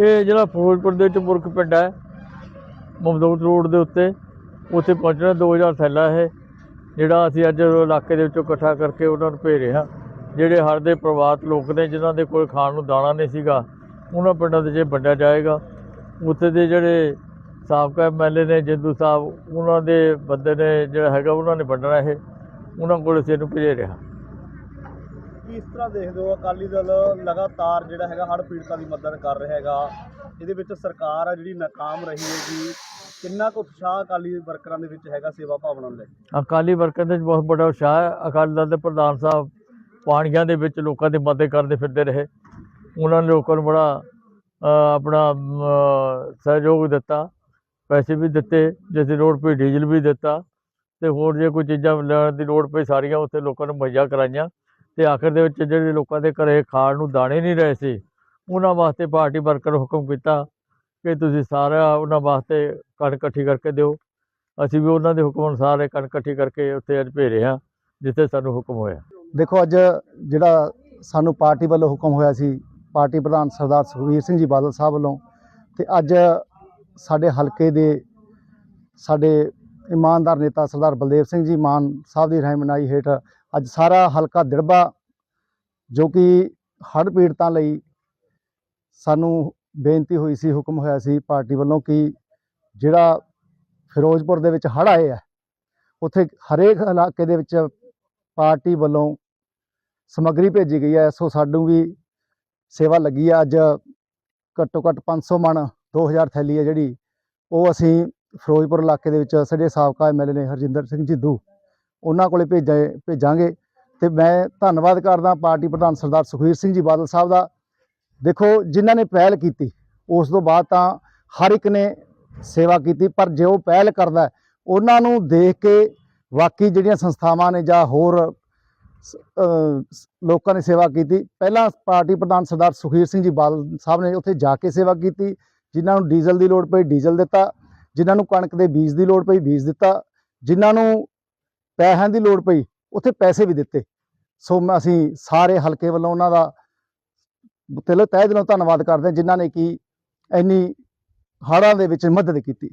ਇਹ ਜਿਹੜਾ ਫਿਰੋਜ਼ਪੁਰ ਦੇ ਵਿੱਚ ਮੁਰਕ ਪਿੰਡ ਹੈ ਮਮਦੂਦ ਰੋਡ ਦੇ ਉੱਤੇ, ਉੱਥੇ ਪਹੁੰਚਣਾ 2000 ਥੈਲਾ ਇਹ, ਜਿਹੜਾ ਅਸੀਂ ਅੱਜ ਇਲਾਕੇ ਦੇ ਵਿੱਚੋਂ ਇਕੱਠਾ ਕਰਕੇ ਉਹਨਾਂ ਨੂੰ ਭੇਜ ਰਹੇ ਹਾਂ। ਜਿਹੜੇ ਹੜ੍ਹ ਦੇ ਪ੍ਰਭਾਵਿਤ ਲੋਕ ਨੇ, ਜਿਨ੍ਹਾਂ ਦੇ ਕੋਲ ਖਾਣ ਨੂੰ ਦਾਣਾ ਨਹੀਂ ਸੀਗਾ, ਉਹਨਾਂ ਪਿੰਡਾਂ ਦੇ 'ਚ ਵੰਡਿਆ ਜਾਏਗਾ। ਉੱਥੇ ਦੇ ਜਿਹੜੇ ਸਾਬਕਾ ਐਮਐਲਏ ਨੇ, ਜਿੰਦੂ ਸਾਹਿਬ, ਉਹਨਾਂ ਦੇ ਬੰਦੇ ਨੇ ਜਿਹੜਾ ਹੈਗਾ, ਉਹਨਾਂ ਨੇ ਵੰਡਣਾ ਇਹ, ਉਹਨਾਂ ਕੋਲ ਅਸੀਂ ਇਹਨੂੰ ਭੇਜ ਰਿਹਾ ਕਿਸ ਤਰ੍ਹਾਂ ਦੇਖਦੇ ਹੋ? ਅਕਾਲੀ ਦਲ ਲਗਾਤਾਰ ਜਿਹੜਾ ਹੈਗਾ ਹੜ੍ਹ ਪੀੜਤਾਂ ਦੀ ਮਦਦ ਕਰ ਰਿਹਾ ਹੈਗਾ। ਇਹਦੇ ਵਿੱਚ ਸਰਕਾਰ ਆ ਜਿਹੜੀ ਨਾਕਾਮ ਰਹੀ ਹੈਗੀ। ਕਿੰਨਾ ਕੁ ਉਤਸ਼ਾਹ ਅਕਾਲੀ ਵਰਕਰਾਂ ਦੇ ਵਿੱਚ ਹੈਗਾ ਸੇਵਾ ਭਾਵਨਾ ਨੂੰ ਲੈ ਕੇ? ਅਕਾਲੀ ਵਰਕਰਾਂ ਦੇ ਵਿੱਚ ਬਹੁਤ ਵੱਡਾ ਉਤਸ਼ਾਹ ਹੈ। ਅਕਾਲੀ ਦਲ ਦੇ ਪ੍ਰਧਾਨ ਸਾਹਿਬ ਪਾਣੀਆਂ ਦੇ ਵਿੱਚ ਲੋਕਾਂ ਦੀ ਮਦਦ ਕਰਦੇ ਫਿਰਦੇ ਰਹੇ। ਉਹਨਾਂ ਨੇ ਲੋਕਾਂ ਨੂੰ ਬੜਾ ਆਪਣਾ ਸਹਿਯੋਗ ਦਿੱਤਾ। ਪੈਸੇ ਵੀ ਦਿੱਤੇ, ਜਿਸ ਦੀ ਲੋੜ ਪਈ ਡੀਜ਼ਲ ਵੀ ਦਿੱਤਾ। ਤੇ ਹੋਰ ਜੇ ਕੋਈ ਚੀਜ਼ਾਂ ਲੈਣ ਦੀ ਲੋੜ ਪਈ ਸਾਰੀਆਂ, ਉੱਥੇ ਲੋਕਾਂ ਨੂੰ ਮੁਹੱਈਆ ਕਰਾਈਆਂ। ਤੇ ਆਖਰ ਦੇ ਵਿੱਚ ਜਿਹੜੇ ਲੋਕਾਂ ਦੇ ਘਰੇ ਖਾਣ ਨੂੰ ਦਾਣੇ ਨਹੀਂ ਰਹੇ ਸੀ, ਉਹਨਾਂ ਵਾਸਤੇ ਪਾਰਟੀ ਵਰਕਰ ਹੁਕਮ ਕੀਤਾ ਕਿ ਤੁਸੀਂ ਸਾਰਾ ਉਹਨਾਂ ਵਾਸਤੇ ਕਣਕ ਇਕੱਠੀ ਕਰਕੇ ਦਿਓ। ਅਸੀਂ ਵੀ ਉਹਨਾਂ ਦੇ ਹੁਕਮ ਅਨੁਸਾਰ ਇਹ ਕਣਕ ਇਕੱਠੀ ਕਰਕੇ ਉੱਥੇ ਅੱਜ ਭੇਜ ਹਾਂ, ਜਿੱਥੇ ਸਾਨੂੰ ਹੁਕਮ ਹੋਇਆ। ਦੇਖੋ, ਅੱਜ ਜਿਹੜਾ ਸਾਨੂੰ ਪਾਰਟੀ ਵੱਲੋਂ ਹੁਕਮ ਹੋਇਆ ਸੀ, ਪਾਰਟੀ ਪ੍ਰਧਾਨ ਸਰਦਾਰ ਸੁਖਬੀਰ ਸਿੰਘ ਜੀ ਬਾਦਲ ਸਾਹਿਬ ਵੱਲੋਂ, ਤੇ ਅੱਜ ਸਾਡੇ ਹਲਕੇ ਦੇ ਸਾਡੇ ਇਮਾਨਦਾਰ ਨੇਤਾ ਸਰਦਾਰ ਬਲਦੇਵ ਸਿੰਘ ਜੀ ਮਾਨ ਸਾਹਿਬ ਦੀ ਰਹਿਨਮਾਈ ਹੇਠ ਅੱਜ ਸਾਰਾ ਹਲਕਾ ਦਿੜਬਾ ਜੋ ਕਿ ਹੜ੍ਹ ਪੀੜਤਾਂ ਲਈ ਸਾਨੂੰ ਬੇਨਤੀ ਹੋਈ ਸੀ, ਹੁਕਮ ਹੋਇਆ ਸੀ ਪਾਰਟੀ ਵੱਲੋਂ ਕਿ ਜਿਹੜਾ ਫਿਰੋਜ਼ਪੁਰ ਦੇ ਵਿੱਚ ਹੜ੍ਹ ਆਏ ਆ, ਉੱਥੇ ਹਰੇਕ ਇਲਾਕੇ ਦੇ ਵਿੱਚ ਪਾਰਟੀ ਵੱਲੋਂ ਸਮੱਗਰੀ ਭੇਜੀ ਗਈ ਹੈ। ਸੋ ਸਾਨੂੰ ਵੀ ਸੇਵਾ ਲੱਗੀ ਆ। ਅੱਜ ਘੱਟੋ ਘੱਟ 500 ਮਣ 2000 ਥੈਲੀ ਹੈ ਜਿਹੜੀ, ਉਹ ਅਸੀਂ ਫਿਰੋਜ਼ਪੁਰ ਇਲਾਕੇ ਦੇ ਵਿੱਚ ਸਾਡੇ ਸਾਬਕਾ ਐਮਐਲਏ ਨੇ ਹਰਜਿੰਦਰ ਸਿੰਘ ਜਿੱਦੂ ਉਹਨਾਂ ਕੋਲੇ ਭੇਜਾਂ, ਭੇਜਾਂਗੇ। ਤੇ ਮੈਂ ਧੰਨਵਾਦ ਕਰਦਾ ਪਾਰਟੀ ਪ੍ਰਧਾਨ ਸਰਦਾਰ ਸੁਖਬੀਰ ਸਿੰਘ ਜੀ ਬਾਦਲ ਸਾਹਿਬ ਦਾ। ਦੇਖੋ, ਜਿਨ੍ਹਾਂ ਨੇ ਪਹਿਲ ਕੀਤੀ, ਉਸ ਤੋਂ ਬਾਅਦ ਤਾਂ ਹਰ ਇੱਕ ਨੇ ਸੇਵਾ ਕੀਤੀ, ਪਰ ਜੇ ਉਹ ਪਹਿਲ ਕਰਦਾ, ਉਹਨਾਂ ਨੂੰ ਦੇਖ ਕੇ ਬਾਕੀ ਜਿਹੜੀਆਂ ਸੰਸਥਾਵਾਂ ਨੇ ਜਾਂ ਹੋਰ ਲੋਕਾਂ ਨੇ ਸੇਵਾ ਕੀਤੀ, ਪਹਿਲਾਂ ਪਾਰਟੀ ਪ੍ਰਧਾਨ ਸਰਦਾਰ ਸੁਖਬੀਰ ਸਿੰਘ ਜੀ ਬਾਦਲ ਸਾਹਿਬ ਨੇ ਉੱਥੇ ਜਾ ਕੇ ਸੇਵਾ ਕੀਤੀ, ਜਿਨ੍ਹਾਂ ਨੂੰ ਡੀਜ਼ਲ ਦੀ ਲੋੜ ਪਈ, ਡੀਜ਼ਲ ਦਿੱਤਾ, ਜਿਨ੍ਹਾਂ ਨੂੰ ਕਣਕ ਦੇ ਬੀਜ ਦੀ ਲੋੜ ਪਈ, ਬੀਜ ਦਿੱਤਾ, ਜਿਨ੍ਹਾਂ ਨੂੰ ਪੈਸਿਆਂ ਦੀ ਲੋੜ ਪਈ, ਉੱਥੇ ਪੈਸੇ ਵੀ ਦਿੱਤੇ। ਸੋ ਮੈਂ, ਅਸੀਂ ਸਾਰੇ ਹਲਕੇ ਵੱਲੋਂ ਉਹਨਾਂ ਦਾ ਦਿਲੋਂ ਤਹਿ ਦਿਲੋਂ ਧੰਨਵਾਦ ਕਰਦੇ ਹਾਂ, ਜਿਨ੍ਹਾਂ ਨੇ ਕਿ ਇੰਨੀ ਹੜ੍ਹਾਂ ਦੇ ਵਿੱਚ ਮਦਦ ਕੀਤੀ।